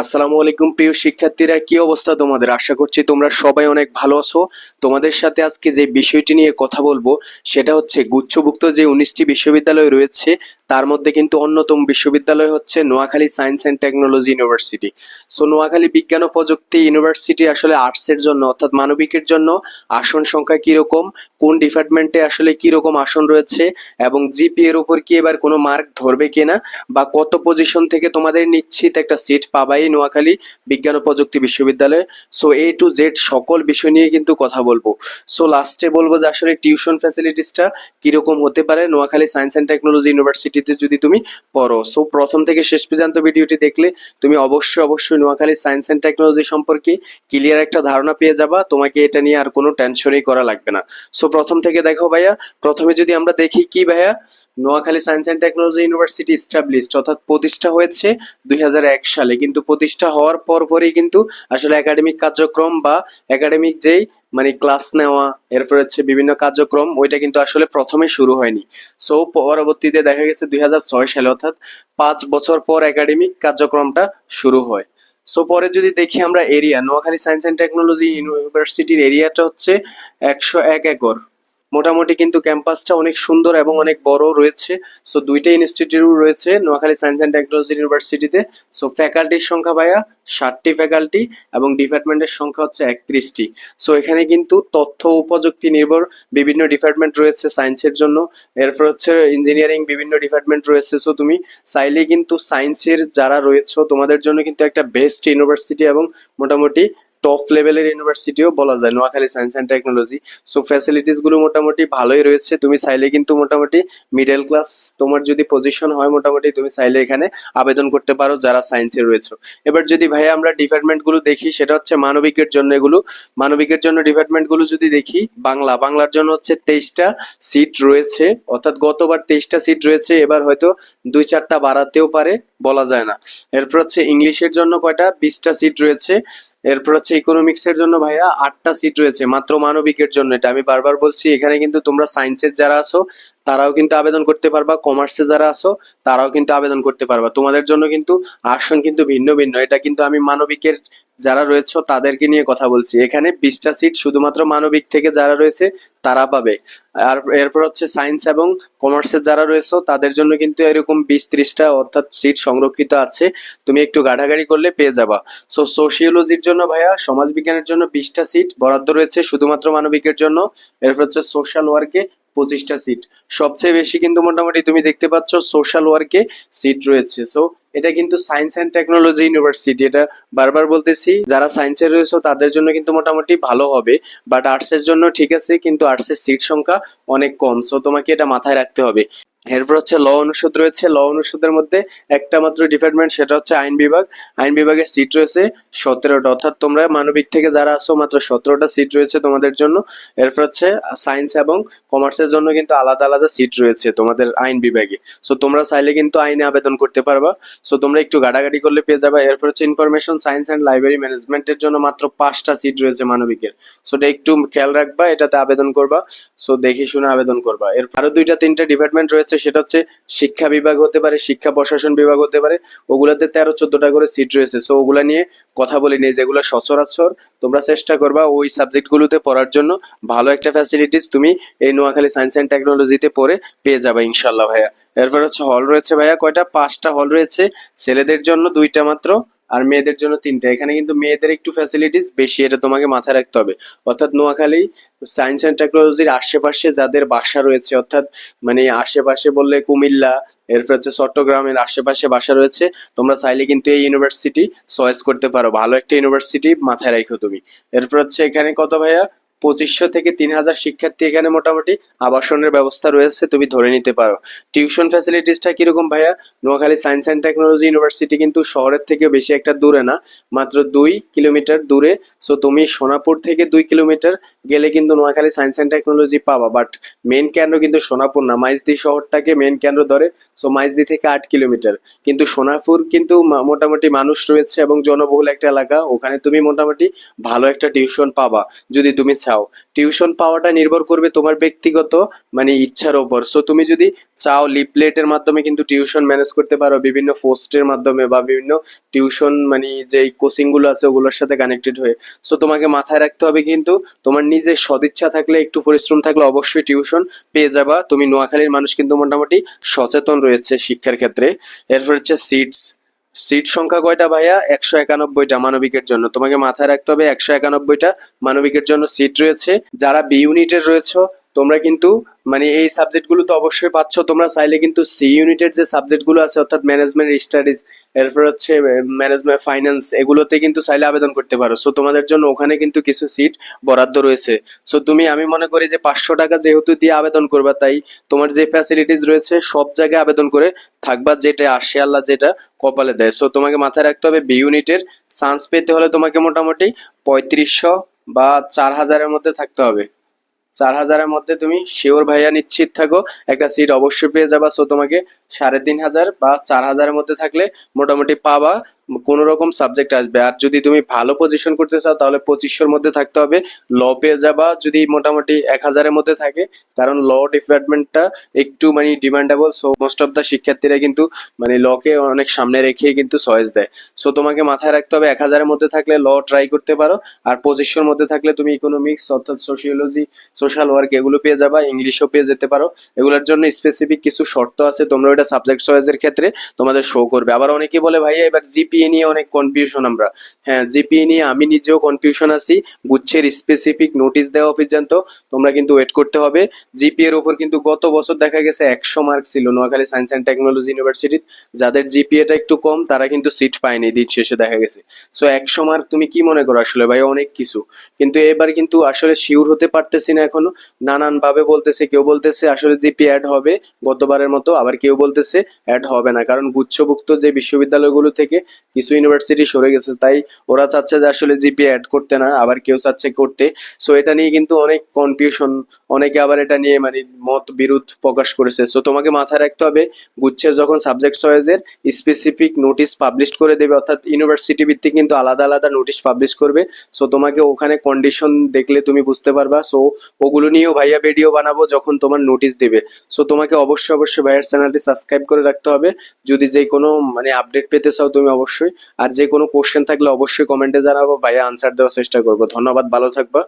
আসসালামু আলাইকুম প্রিয় শিক্ষার্থীরা, কি অবস্থা তোমাদের? আশা করছি তোমরা সবাই অনেক ভালো আছো। তোমাদের সাথে আজকে যে বিষয়টি নিয়ে কথা বলব, সেটা হচ্ছে গুচ্ছভুক্ত যে উনিশটি বিশ্ববিদ্যালয় রয়েছে, তার মধ্যে কিন্তু অন্যতম বিশ্ববিদ্যালয় হচ্ছে Noakhali science and technology university. So, Noakhali বিজ্ঞান ও প্রযুক্তি ইউনিভার্সিটি আসলে আর্টসের জন্য, অর্থাৎ মানবিকের জন্য আসন সংখ্যা কীরকম, কোন ডিপার্টমেন্টে আসলে কীরকম আসন রয়েছে, এবং জিপি এর উপর কি এবার কোনো মার্ক ধরবে কিনা, বা কত পজিশন থেকে তোমাদের নিশ্চিত একটা সিট পাবাই নোয়াখালী বিজ্ঞান ও প্রযুক্তি বিশ্ববিদ্যালয়ে। সো এ টু জেড সকল বিষয় নিয়ে কিন্তু কথা বলব। সো লাস্টে বলব যে আসলে টিউশন ফ্যাসিলিটিসটা কীরকম হতে পারে? নোয়াখালী সায়েন্স অ্যান্ড টেকনোলজি ইউনিভার্সিটিতে যদি তুমি পড়ো। সো প্রথম থেকে শেষ পর্যন্ত ভিডিওটি দেখলে তুমি অবশ্যই অবশ্যই নোয়াখালী সায়েন্স অ্যান্ড টেকনোলজি সম্পর্কে ক্লিয়ার একটা ধারণা পেয়ে যাবা। তোমাকে এটা নিয়ে আর কোনো টেনশনই করা লাগবে না। সো প্রথম থেকে দেখো ভাইয়া, প্রথমে যদি আমরা দেখি কি ভাইয়া, Noakhali science and technology university established অর্থাৎ প্রতিষ্ঠা হয়েছে দুই হাজার এক সালে। কিন্তু প্রতিষ্ঠা হওয়ার পর পরই কিন্তু আসলে একাডেমিক কার্যক্রম বা একাডেমিক যেই মানে ক্লাস নেওয়া, এরপর হচ্ছে বিভিন্ন কার্যক্রম, ওইটা কিন্তু আসলে প্রথমে শুরু হয়নি। সো পরবর্তীতে দেখা গেছে দুই হাজার ছয় সালে, অর্থাৎ পাঁচ বছর পর একাডেমিক কার্যক্রমটা শুরু হয়। সো পরে যদি দেখি আমরা area Noakhali science and technology ইউনিভার্সিটির এরিয়াটা হচ্ছে একশো এক একর। মোটামুটি কিন্তু ক্যাম্পাসটা অনেক সুন্দর এবং অনেক বড় রয়েছে। সো দুইটা ইনস্টিটিউট রয়েছে, নোয়াখালী সায়েন্স অ্যান্ড টেকনোলজি ইউনিভার্সিটিতে সো ফ্যাকাল্টির সংখ্যা ভাইয়া ষাটটি ফ্যাকাল্টি এবং ডিপার্টমেন্টের সংখ্যা হচ্ছে একত্রিশটি। সো এখানে কিন্তু তথ্য, উপযুক্তি নির্ভর বিভিন্ন ডিপার্টমেন্ট রয়েছে সায়েন্সের জন্য। এরপর হচ্ছে ইঞ্জিনিয়ারিং বিভিন্ন ডিপার্টমেন্ট রয়েছে। সো তুমি চাইলে কিন্তু সায়েন্সের যারা রয়েছে, তোমাদের জন্য কিন্তু একটা বেস্ট ইউনিভার্সিটি এবং মোটামুটি টপ লেভেলের ইউনিভার্সিটিও বলা যায়, Noakhali science and technology so ফ্যাসিলিটিসগুলো মোটামুটি ভালোই রয়েছে। তুমি চাইলে কিন্তু মোটামুটি মিডল ক্লাস তোমার যদি পজিশন হয়, মোটামুটি তুমি চাইলে এখানে আবেদন করতে পারো যারা সায়েন্সে রয়েছে। এবার যদি ভাই আমরা ডিপার্টমেন্টগুলো দেখি, সেটা হচ্ছে মানবিকের জন্য এগুলো। মানবিকের জন্য ডিপার্টমেন্টগুলো যদি দেখি, বাংলা। বাংলার জন্য হচ্ছে তেইশটা সিট রয়েছে। অর্থাৎ গতবার তেইশটা সিট রয়েছে, এবার হয়তো দুই চারটা বাড়াতেও পারে, বলা যায় না। এরপর হচ্ছে ইংলিশের জন্য কয়টা? বিশটা সিট রয়েছে। এরপর হচ্ছে ইকোনমিক্স এর জন্য ভাইয়া আটটা সিট রয়েছে, মাত্র মানবিকের জন্য। এটা আমি বারবার বলছি, এখানে কিন্তু তোমরা সায়েন্সের যারা আসো তারাও কিন্তু আবেদন করতে পারবা। কমার্সে যারা আসো তারাও কিন্তু আবেদন করতে পারবা। তোমাদের জন্য কিন্তু আসন কিন্তু ভিন্ন ভিন্ন। এটা কিন্তু আমি মানবিকের যারা রয়েছে, তাদেরকে নিয়ে কথা বলছি। এখানে বিশটা সিট শুধুমাত্র মানবিক থেকে যারা রয়েছে, তারা পাবে। আর এরপর হচ্ছে সায়েন্স এবং কমার্সের যারা রয়েছে, তাদের জন্য কিন্তু এরকম বিশ ত্রিশটা অর্থাৎ সিট সংরক্ষিত আছে। তুমি একটু গাড়াগাড়ি করলে পেয়ে যাবা। সো সোশিওলজির জন্য ভাইয়া সমাজ বিজ্ঞানের জন্য বিশটা সিট বরাদ্দ রয়েছে শুধুমাত্র মানবিকের জন্য। এরপর হচ্ছে সোশ্যাল ওয়ার্কে পঁচিশটা সিট সবচেয়ে বেশি কিন্তু মোটামুটি তুমি দেখতে পাচ্ছ সোশ্যাল ওয়ার্কে সিট রয়েছে। সো এটা কিন্তু সায়েন্স অ্যান্ড টেকনোলজি ইউনিভার্সিটি এটা বারবার বলতেছি, যারা সায়েন্সে রয়েছে তাদের জন্য কিন্তু মোটামুটি ভালো হবে। বাট আর্টসের জন্য ঠিক আছে, কিন্তু আর্টসের সিট সংখ্যা অনেক কম। সো তোমাকে এটা মাথায় রাখতে হবে। এরপর হচ্ছে ল অনুষদ রয়েছে। ল অনুষদের মধ্যে একটা মাত্র ডিপার্টমেন্ট সেটা হচ্ছে আইন বিভাগ। আইন বিভাগের সিট রয়েছে সতেরোটা। অর্থাৎ তোমরা মানবিক থেকে যারা আসো মাত্র সতেরোটা সিট রয়েছে তোমাদের জন্য। এরপর হচ্ছে সায়েন্স এবং কমার্সের জন্য কিন্তু আলাদা আলাদা সিট রয়েছে তোমাদের আইন বিভাগে। সো তোমরা চাইলে কিন্তু আইনে আবেদন করতে পারবা। সো তোমরা একটু গাড়াগাড়ি করলে পেয়ে যাবে। এরপর হচ্ছে ইনফরমেশন সায়েন্স অ্যান্ড লাইব্রেরি ম্যানেজমেন্টের জন্য মাত্র পাঁচটা সিট রয়েছে মানবিকের। সো এটা একটু খেয়াল রাখবা, এটাতে আবেদন করবা। সো দেখে শুনে আবেদন করবা। এর আরও দুইটা, তিনটা ডিপার্টমেন্ট রয়েছে সেটা হচ্ছে শিক্ষা বিভাগ হতে পারে, শিক্ষা প্রশাসন বিভাগ হতে পারে, ওগুলাতে তেরো, চোদ্দটা করে সিট রয়েছে। সো ওগুলা নিয়ে কথা বলি নিয়ে যেগুলো সচরাচর তোমরা চেষ্টা করবা ওই সাবজেক্টগুলোতে পড়ার জন্য। ভালো একটা ফ্যাসিলিটিস তুমি এই নোয়াখালী সায়েন্স অ্যান্ড টেকনোলজিতে পড়ে পেয়ে যাবে ইনশাল্লাহ ভাইয়া। এরপর হচ্ছে হল রয়েছে ভাইয়া, কয়টা? পাঁচটা হল রয়েছে। ছেলেদের জন্য দুইটা মাত্র। আর মেয়েদের জন্য তিনটা। এখানে কিন্তু মেয়েদের একটু ফ্যাসিলিটিস বেশি, এটা তোমাকে মাথায় রাখতে হবে। অর্থাৎ নোয়াখালী সায়েন্স অ্যান্ড টেকনোলজির আশেপাশে যাদের বাসা রয়েছে, অর্থাৎ মানে আশেপাশে বললে কুমিল্লা, এরপর হচ্ছে চট্টগ্রামের আশেপাশে বাসা রয়েছে, তোমরা চাইলে কিন্তু এই ইউনিভার্সিটি চয়েস করতে পারো। ভালো একটা ইউনিভার্সিটি মাথায় রাখো তুমি। এরপর হচ্ছে এখানে কত ভাইয়া? পঁচিশশো থেকে তিন হাজার শিক্ষার্থী এখানে মোটামুটি আবাসনের ব্যবস্থা রয়েছে, তুমি ধরে নিতে পারো। টিউশন ফ্যাসিলিটিসটা কীরকম ভাইয়া? Noakhali science and technology university কিন্তু শহরের থেকে বেশি একটা দূরে না, মাত্র দুই কিলোমিটার দূরে। সো তুমি সোনাপুর থেকে দুই কিলোমিটার গেলে কিন্তু নোয়াখালী সায়েন্স অ্যান্ড টেকনোলজি পাবা বাট মেন কেন্দ্র কিন্তু সোনাপুর না। মাইজদি শহরটাকে মেন কেন্দ্র ধরে সো মাইজদি থেকে আট কিলোমিটার। কিন্তু সোনাপুর কিন্তু মোটামুটি মানুষ রয়েছে এবং জনবহুল একটা এলাকা, ওখানে তুমি মোটামুটি ভালো একটা টিউশন পাবা, যদি তুমি চাও। টিউশন পাওয়াটা নির্ভর করবে তোমার ব্যক্তিগত মানে ইচ্ছার ওপর। সো তুমি যদি চাও লিপলেটের মাধ্যমে কিন্তু টিউশন ম্যানেজ করতে পারো, বিভিন্ন পোস্টের মাধ্যমে বা বিভিন্ন টিউশন মানে যে কোচিংগুলো আছে ওগুলোর সাথে কানেক্টেড হয়ে। সো তোমাকে মাথায় রাখতে হবে কিন্তু তোমার নিজের সদিচ্ছা থাকলে, একটু পরিশ্রম থাকলে অবশ্যই টিউশন পেয়ে যাবা। তুমি নোয়াখালীর মানুষ কিন্তু মোটামুটি সচেতন রয়েছে শিক্ষার ক্ষেত্রে। এরপর হচ্ছে সিটস সিট সংখ্যা কয়টা ভাইয়া? একশো একানব্বইটা মানবিকের জন্য। তোমাকে মাথায় রাখতে হবে, একশো একানব্বইটা মানবিকের জন্য সিট রয়েছে। যারা বি ইউনিটের রয়েছে তোমরা কিন্তু মানে এই সাবজেক্টগুলো তো অবশ্যই পাচ্ছ। তোমরা চাইলে কিন্তু সি ইউনিটের যে সাবজেক্টগুলো আছে, অর্থাৎ ম্যানেজমেন্ট স্টাডিজ এরপর হচ্ছে ম্যানেজমেন্ট ফাইন্যান্স এগুলোতে কিন্তু চাইলে আবেদন করতে পারো। সো তোমাদের জন্য ওখানে কিন্তু কিছু সিট বরাদ্দ রয়েছে। সো তুমি, আমি মনে করি যে পাঁচশো টাকা যেহেতু দিয়ে আবেদন করবা, তাই তোমার যে ফ্যাসিলিটিস রয়েছে, সব জায়গায় আবেদন করে থাকবা, যেটা আসে আল্লাহ যেটা কপালে দেয়। সো তোমাকে মাথায় রাখতে হবে বি ইউনিটের চান্স পেতে হলে তোমাকে মোটামুটি পঁয়ত্রিশশো বা চার হাজারের মধ্যে থাকতে হবে। চার হাজারের মধ্যে তুমি শিওর ভাইয়া নিশ্চিত থাকো। একটা সিট অবশ্যই পেয়ে যাবা। সো তোমাকে সাড়ে তিন হাজার বা চার হাজারের মধ্যে থাকলে মোটামুটি পাবা। কোনো রকম সাবজেক্ট আসবে। আর যদি তুমি ভালো পজিশন করতে চাও, তাহলে পঁচিশশোর মধ্যে থাকতে হবে। ল পেয়ে যাবা যদি মোটামুটি এক হাজারের মধ্যে থাকে। কারণ ল ডিপার্টমেন্টটা একটু মানে demandable so most of the শিক্ষার্থীরা কিন্তু মানে লকে অনেক সামনে রেখে কিন্তু চয়েস দেয়। সো তোমাকে মাথায় রাখতে হবে, এক হাজারের মধ্যে থাকলে ল ট্রাই করতে পারো। আর পঁচিশশোর মধ্যে থাকলে তুমি ইকোনমিক্স অর্থাৎ সোশিওলজি সোশ্যাল ওয়ার্ক এগুলো পেয়ে যাবা ইংলিশও পেয়ে যেতে পারো। এগুলোর জন্য স্পেসিফিক কিছু শর্ত আছে, তোমরা ওটা সাবজেক্ট চয়েসের ক্ষেত্রে তোমাদের শো করবে। আবার অনেকে বলে, ভাইয়া, এবার জিপিএ নিয়ে অনেক কনফিউশন আমরা। হ্যাঁ জিপিএ নিয়ে আমি নিজেও কনফিউশন আছি। গুচ্ছের স্পেসিফিক নোটিশ দেওয়া পর্যন্ত তোমরা কিন্তু ওয়েট করতে হবে। জিপিএ এর উপর কিন্তু গত বছর দেখা গেছে একশো মার্ক ছিল Noakhali science and technology university যাদের জিপিএটা একটু কম, তারা কিন্তু সিট পায়নি দিন শেষে দেখা গেছে। সো একশো মার্ক তুমি কি মনে করো আসলে ভাই? অনেক কিছু। কিন্তু এবার কিন্তু আসলে শিওর হতে পারতেছি না এখনও। নানান ভাবে বলতেছে, কেউ বলতেছে আসলে জিপি অ্যাড হবে গতবারের মতো, আবার কেউ বলতেছে অ্যাড হবে না। কারণ গুচ্ছভুক্ত যে বিশ্ববিদ্যালয়গুলো থেকে কিছু ইউনিভার্সিটি সরে গেছে, তাই ওরা চাচ্ছে যে আসলে জিপি অ্যাড করতে না, আবার কেউ চাচ্ছে করতে। সো এটা নিয়ে কিন্তু অনেক কনফিউশন অনেকে আবার এটা নিয়ে মানে মত বিরোধ প্রকাশ করেছে। সো তোমাকে মাথায় রাখতে হবে, গুচ্ছের যখন সাবজেক্ট চয়েসের স্পেসিফিক নোটিশ পাবলিশ করে দেবে, অর্থাৎ ইউনিভার্সিটি ভিত্তিক কিন্তু আলাদা আলাদা নোটিশ পাবলিশ করবে। সো তোমাকে ওখানে কন্ডিশন দেখলে তুমি বুঝতে পারবা। সো ওগুলো নিয়েও ভাইয়া ভিডিও বানাবো যখন তোমার নোটিশ দেবে। সো তোমাকে অবশ্যই অবশ্যই ভাইয়ার চ্যানেলটি সাবস্ক্রাইব করে রাখতে হবে। যদি যে কোনো মানে আপডেট পেতে চাও, তুমি অবশ্যই। আর যে কোনো কোশ্চেন থাকলে অবশ্যই কমেন্টে জানাব, ভাইয়া আনসার দেওয়ার চেষ্টা করব। ধন্যবাদ, ভালো থাকবা।